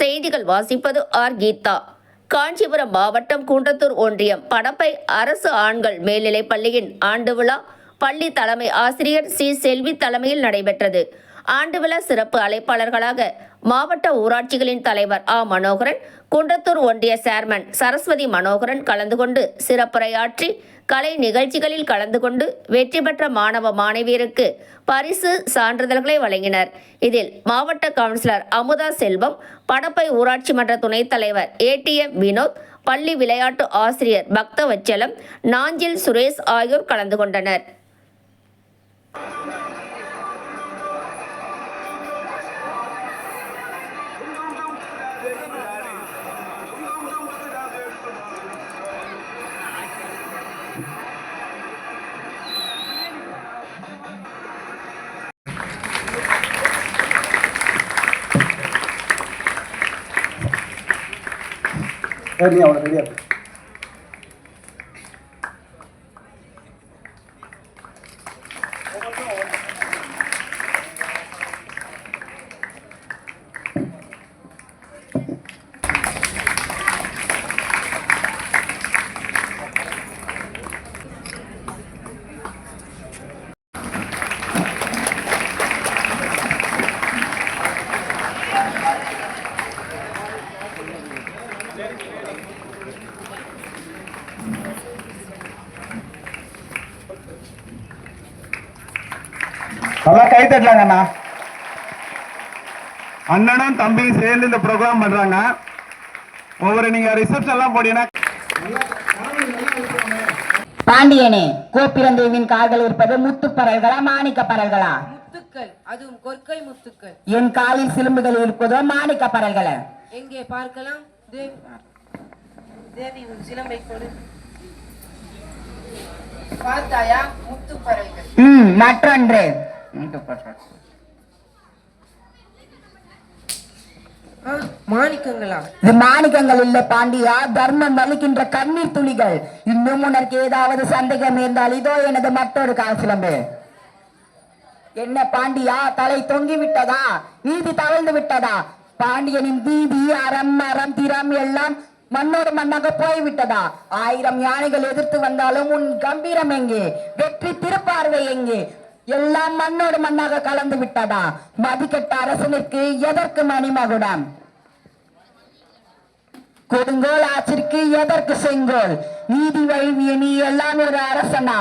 செய்திகள் வாசிப்பது ஆர். கீதா. காஞ்சிபுரம் மாவட்டம் குன்றத்தூர் ஒன்றியம் படப்பை அரசு ஆண்கள் மேல்நிலைப் பள்ளியின் ஆண்டு விழா பள்ளி தலைமை ஆசிரியர் சி. செல்வி தலைமையில் நடைபெற்றது. ஆண்டுவிழா சிறப்பு அழைப்பாளர்களாக மாவட்ட ஊராட்சிகளின் தலைவர் ஆ. மனோகரன் குன்றத்தூர் ஒன்றிய சேர்மன் சரஸ்வதி மனோகரன் கலந்து கொண்டு சிறப்புரையாற்றி கலை நிகழ்ச்சிகளில் கலந்து கொண்டு வெற்றி பெற்ற மாணவ மாணவியருக்கு பரிசு சான்றிதழ்களை வழங்கினர். இதில் மாவட்ட கவுன்சிலர் அமுதா செல்வம் படப்பை ஊராட்சி மன்ற துணைத் தலைவர் ஏடிஎம் வினோத் பள்ளி விளையாட்டு ஆசிரியர் பக்தவச்சலம் நாஞ்சில் சுரேஷ் ஆகியோர் கலந்து கொண்டனர். சரி நீ நல்லா கை தட்டலாங்க அண்ணா அண்ணனும் தம்பியும் சேர்ந்து இந்த ப்ரோக்ராம் பண்றாங்க. ஒவ்வொரு நீங்க ரிசப்ஷன் எல்லாம் போனீங்கன்னா பாண்டியனே கோப்பிரந்தேவின் கால்கள் இருப்பது முத்துப் பரல்களா மாணிக்க பரல்களா? முத்துக்கள் அதுவும் கொற்கை முத்துக்கள். என் காலில் சிலும்புகள் இருப்பதோ மாணிக்க பரல்களா? எங்கே பார்க்கலாம்? தேவி தேவி உன் சிலம்பை கொடு. பார்த்தாயா? முத்து ம் மற்றொன்று. மாணிக்கங்களா? இது மாணிக்கங்கள் இல்ல பாண்டியா தர்மம் வலிக்கின்ற கண்ணீர் துளிகள். இன்னும் உனக்கு ஏதாவது சந்தேகம் இருந்தால் இதோ எனது மற்றொரு கால் சிலம்பு என்ன பாண்டியா தலை தொங்கி விட்டதா? நீதி தவழ்ந்து விட்டதா? பாண்டியனின் வீதி அறம் மரம் திறம் எல்லாம் மண்ணோடு மண்ணாக போய்விட்டதா? ஆயிரம் யானைகள் எதிர்த்து வந்தாலும் உன் கம்பீரம் எங்கே? வெற்றி திருப்பார்வை எங்கே? எல்லாம் மண்ணோடு மண்ணாக கலந்து விட்டதா? மதிக்கட்ட அரசனுக்கு எதற்கு மணிமகுடம்? கொடுங்கோல் ஆச்சிற்கு எதற்கு செங்கோல்? நீதி வழி நீ எல்லாம் ஒரு அரசனா?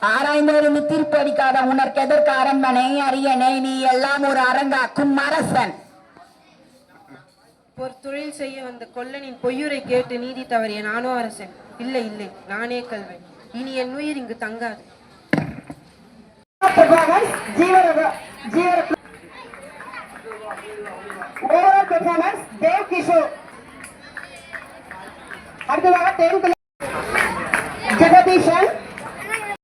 ஆராய்ந்தோருந்து தீர்ப்பு அடிக்காத உனக்கு எதற்கு அரண்மனை? அரியணை நீ எல்லாம் ஒரு அரங்காக்கும் அரசன். ஒரு தொழில் செய்ய வந்த கொல்லனின் பொய்யுரை கேட்டு நீதி தவறிய நானோ அரசன். இல்லை இல்லை நானே கல்வன். இனி என் உயிர் இங்கு தங்காது. performance, Jeevar Jeevar. Overall performance, Dev Kishore. அடுத்ததாக தேர்வு ஜெகதீஷன்